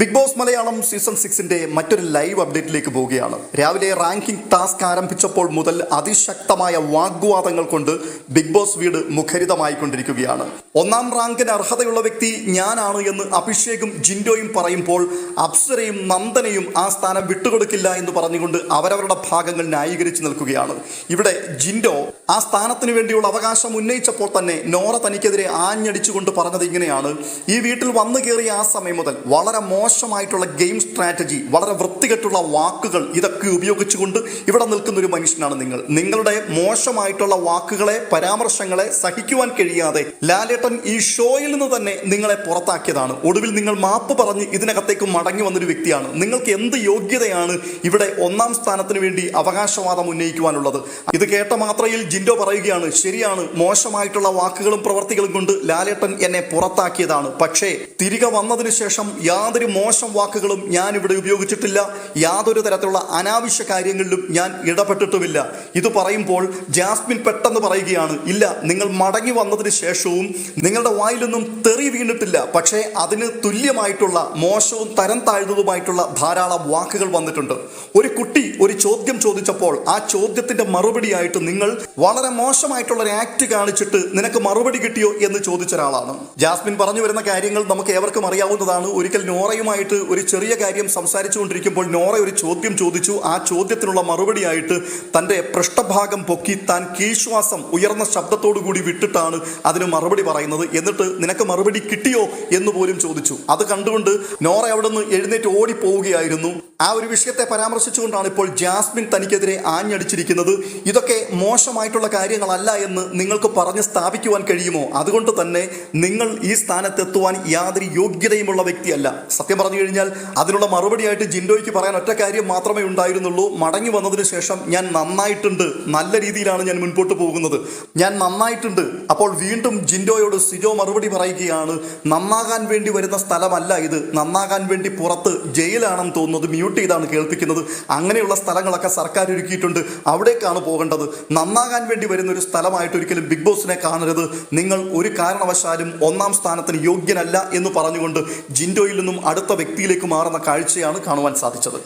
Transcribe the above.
Big boss Malayalam season സിക്സിന്റെ മറ്റൊരു live അപ്ഡേറ്റിലേക്ക് പോവുകയാണ്. രാവിലെ റാങ്കിംഗ് ടാസ്ക് ആരംഭിച്ചപ്പോൾ മുതൽ അതിശക്തമായ വാഗ്വാദങ്ങൾ കൊണ്ട് ബിഗ് ബോസ് വീട് മുഖരിതമായി കൊണ്ടിരിക്കുകയാണ്. ഒന്നാം റാങ്കിന് അർഹതയുള്ള വ്യക്തി ഞാനാണ് എന്ന് അഭിഷേകും ജിൻഡോയും പറയുമ്പോൾ അപ്സരയും നന്ദനയും ആ സ്ഥാനം വിട്ടുകൊടുക്കില്ല എന്ന് പറഞ്ഞുകൊണ്ട് അവരവരുടെ ഭാഗങ്ങൾ ന്യായീകരിച്ച് നിൽക്കുകയാണ്. ഇവിടെ ജിൻഡോ ആ സ്ഥാനത്തിന് വേണ്ടിയുള്ള അവകാശം ഉന്നയിച്ചപ്പോൾ തന്നെ നോറ തനിക്കെതിരെ ആഞ്ഞടിച്ചുകൊണ്ട് പറഞ്ഞത് ഇങ്ങനെയാണ്. ഈ വീട്ടിൽ വന്നു കയറിയ ആ സമയം മുതൽ വളരെ മോശമായിട്ടുള്ള ഗെയിം സ്ട്രാറ്റജി വളരെ വൃത്തികെട്ടുള്ള വാക്കുകൾ ഇതൊക്കെ ഉപയോഗിച്ചുകൊണ്ട് ഇവിടെ നിൽക്കുന്ന ഒരു മനുഷ്യനാണ് നിങ്ങൾ. നിങ്ങളുടെ മോശമായിട്ടുള്ള വാക്കുകളെ പരാമർശങ്ങളെ സഹിക്കുവാൻ കഴിയാതെ ലാലേട്ടൻ ഈ ഷോയിൽ നിന്ന് തന്നെ നിങ്ങളെ പുറത്താക്കിയതാണ്. ഒടുവിൽ നിങ്ങൾ മാപ്പ് പറഞ്ഞ് ഇതിനകത്തേക്ക് മടങ്ങി വന്നൊരു വ്യക്തിയാണ്. നിങ്ങൾക്ക് എന്ത് യോഗ്യതയാണ് ഇവിടെ ഒന്നാം സ്ഥാനത്തിന് വേണ്ടി അവകാശവാദം ഉന്നയിക്കുവാനുള്ളത്? ഇത് കേട്ട മാത്രയിൽ ജിൻഡോ പറയുകയാണ് ശരിയാണ് മോശമായിട്ടുള്ള വാക്കുകളും പ്രവർത്തികളും കൊണ്ട് ലാലേട്ടൻ എന്നെ പുറത്താക്കിയതാണ്. പക്ഷേ തിരികെ വന്നതിന് ശേഷം യാതൊരു മോശം വാക്കുകളും ഞാൻ ഇവിടെ ഉപയോഗിച്ചിട്ടില്ല. യാതൊരു തരത്തിലുള്ള അനാവശ്യ കാര്യങ്ങളിലും ഞാൻ ഇടപെട്ടിട്ടുമില്ല. ഇത് പറയുമ്പോൾ ജാസ്മിൻ പെട്ടെന്ന് പറയുകയാണ് ഇല്ല നിങ്ങൾ മടങ്ങി വന്നതിന് ശേഷവും നിങ്ങളുടെ വായിലൊന്നും തെറി വീണിട്ടില്ല. പക്ഷേ അതിന് തുല്യമായിട്ടുള്ള മോശവും തരം താഴ്ന്നതുമായിട്ടുള്ള ധാരാളം വാക്കുകൾ വന്നിട്ടുണ്ട്. ഒരു കുട്ടി ഒരു ചോദ്യം ചോദിച്ചപ്പോൾ ആ ചോദ്യത്തിന്റെ മറുപടിയായിട്ട് നിങ്ങൾ വളരെ മോശമായിട്ടുള്ള ഒരു ആക്ട് കാണിച്ചിട്ട് നിനക്ക് മറുപടി കിട്ടിയോ എന്ന് ചോദിച്ച ഒരാളാണ്. ജാസ്മിൻ പറഞ്ഞു വരുന്ന കാര്യങ്ങൾ നമുക്ക് ഏവർക്കും അറിയാവുന്നതാണ്. ഒരിക്കൽ നോറയുമായിട്ട് ഒരു ചെറിയ കാര്യം സംസാരിച്ചു കൊണ്ടിരിക്കുമ്പോൾ നോറ ഒരു ചോദ്യം ചോദിച്ചു. ആ ചോദ്യത്തിനുള്ള മറുപടിയായിട്ട് തന്റെ പൃഷ്ഠഭാഗം പൊക്കി താൻ കീശ്വാസം ഉയർന്ന ശബ്ദത്തോടു കൂടി വിട്ടിട്ടാണ് അതിന് മറുപടി പറയുന്നത്. എന്നിട്ട് നിനക്ക് മറുപടി കിട്ടിയോ എന്ന് പോലും ചോദിച്ചു. അത് കണ്ടുകൊണ്ട് നോറ അവിടെ നിന്ന് എഴുന്നേറ്റ് ഓടി പോവുകയായിരുന്നു ആ ഒരു വിഷയത്തെ പരാമർശിച്ചുകൊണ്ടാണ് ഇപ്പോൾ ജാസ്മിൻ തനിക്കെതിരെ ആഞ്ഞടിച്ചിരിക്കുന്നത്. ഇതൊക്കെ മോശമായിട്ടുള്ള കാര്യങ്ങളല്ല എന്ന് നിങ്ങൾക്ക് പറഞ്ഞ് സ്ഥാപിക്കുവാൻ കഴിയുമോ? അതുകൊണ്ട് തന്നെ നിങ്ങൾ ഈ സ്ഥാനത്തെത്തുവാൻ യാതൊരു യോഗ്യതയുമുള്ള വ്യക്തിയല്ല. സത്യം പറഞ്ഞു കഴിഞ്ഞാൽ അതിനുള്ള മറുപടിയായിട്ട് ജിൻഡോയ്ക്ക് പറയാൻ ഒറ്റ കാര്യം മാത്രമേ ഉണ്ടായിരുന്നുള്ളൂ. മടങ്ങി വന്നതിന് ശേഷം ഞാൻ നന്നായിട്ടുണ്ട്. നല്ല രീതിയിലാണ് ഞാൻ മുൻപോട്ട് പോകുന്നത്. ഞാൻ നന്നായിട്ടുണ്ട്. അപ്പോൾ വീണ്ടും ജിൻഡോയോട് സിജോ മറുപടി പറയുകയാണ്. നന്നാകാൻ വേണ്ടി വരുന്ന സ്ഥലമല്ല ഇത്. നന്നാകാൻ വേണ്ടി പുറത്ത് ജയിലാണെന്ന് തോന്നുന്നത് മ്യൂട്ട് ചെയ്താണ് കേൾപ്പിക്കുന്നത്. അങ്ങനെയുള്ള സ്ഥലങ്ങളൊക്കെ സർക്കാർ ഒരുക്കിയിട്ടുണ്ട്. അവിടേക്കാണ് പോകേണ്ടത്. നന്നാകാൻ വേണ്ടി വരുന്ന ഒരു സ്ഥലമായിട്ട് ഒരിക്കലും ബിഗ് ബോസിനെ കാണരുത്. നിങ്ങൾ ഒരു കാരണവശാലും ഒന്നാം സ്ഥാനത്തിന് യോഗ്യനല്ല എന്ന് പറഞ്ഞുകൊണ്ട് ജിൻഡോയിൽ നിന്നും അടുത്ത വ്യക്തിയിലേക്ക് മാറുന്ന കാഴ്ചയാണ് കാണുവാൻ സാധിച്ചത്.